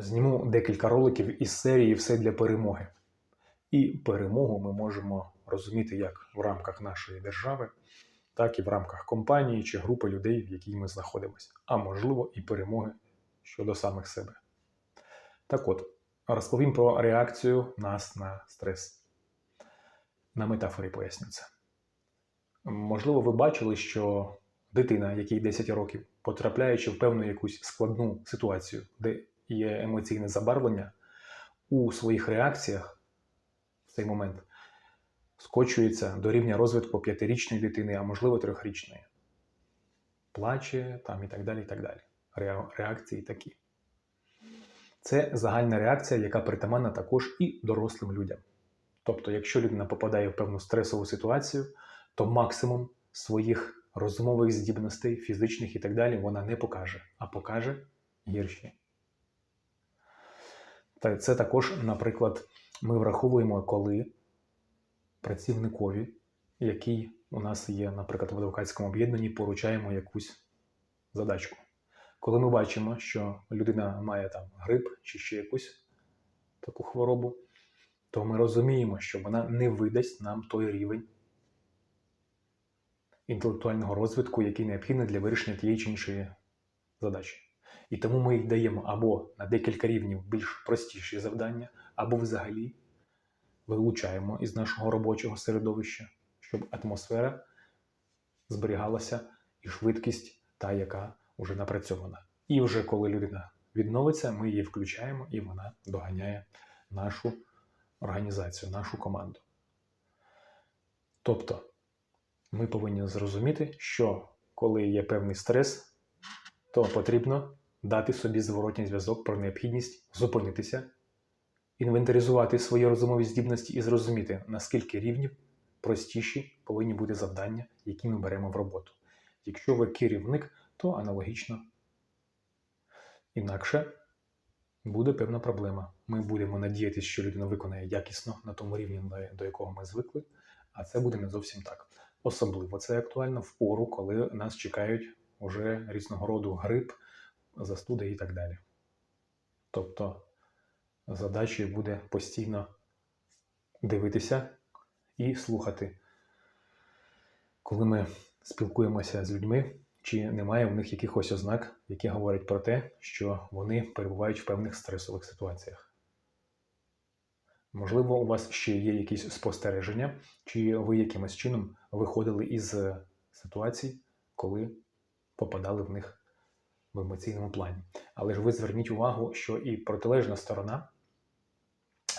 Зніму декілька роликів із серії Все для перемоги. І перемогу ми можемо розуміти як в рамках нашої держави, так і в рамках компанії чи групи людей, в якій ми знаходимося, а можливо і перемоги щодо самих себе. Так от, розповім про реакцію нас на стрес. На метафорі поясню це. Можливо, ви бачили, що дитина, якій 10 років, потрапляючи в певну якусь складну ситуацію, де є емоційне забарвлення, у своїх реакціях в цей момент скочується до рівня розвитку п'ятирічної дитини, а можливо трьохрічної. Плаче там і так далі. і так далі. Реа- Реакції такі. Це загальна реакція, яка притаманна також і дорослим людям. Тобто, якщо людина попадає в певну стресову ситуацію, то максимум своїх розумових здібностей, фізичних і так далі, вона не покаже, а покаже гірші. Та це також, наприклад, ми враховуємо, коли працівникові, який у нас є, наприклад, в адвокатському об'єднанні, поручаємо якусь задачку. Коли ми бачимо, що людина має там грип чи ще якусь таку хворобу, то ми розуміємо, що вона не видасть нам той рівень інтелектуального розвитку, який необхідний для вирішення тієї чи іншої задачі. І тому ми їй даємо або на декілька рівнів більш простіші завдання, або взагалі вилучаємо із нашого робочого середовища, щоб атмосфера зберігалася і швидкість та, яка вже напрацьована. І вже коли людина відновиться, ми її включаємо і вона доганяє нашу організацію, нашу команду. Тобто, ми повинні зрозуміти, що коли є певний стрес, то потрібно дати собі зворотній зв'язок про необхідність зупинитися, інвентаризувати свої розумові здібності і зрозуміти, наскільки рівнів простіші повинні бути завдання, які ми беремо в роботу. Якщо ви керівник, то аналогічно. Інакше буде певна проблема. Ми будемо надіятися, що людина виконає якісно на тому рівні, до якого ми звикли, а це буде не зовсім так. Особливо це актуально в пору, коли нас чекають уже різного роду грип, застуди і так далі. Тобто задачею буде постійно дивитися і слухати, коли ми спілкуємося з людьми, чи немає в них якихось ознак, які говорять про те, що вони перебувають в певних стресових ситуаціях. Можливо, у вас ще є якісь спостереження, чи ви якимось чином виходили із ситуацій, коли попадали в них в емоційному плані. Але ж ви зверніть увагу, що і протилежна сторона,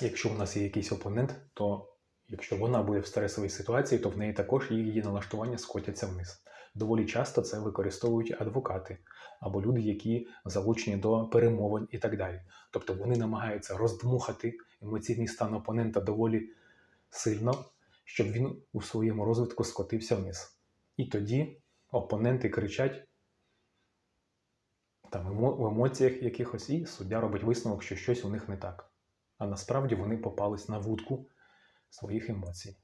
якщо у нас є якийсь опонент, то якщо вона буде в стресовій ситуації, то в неї також її налаштування скотяться вниз. Доволі часто це використовують адвокати або люди, які залучені до перемовин і так далі. Тобто вони намагаються роздмухати емоційний стан опонента доволі сильно, щоб він у своєму розвитку скотився вниз. І тоді опоненти кричать там в емоціях якихось, і суддя робить висновок, що щось у них не так. А насправді вони попались на вудку своїх емоцій.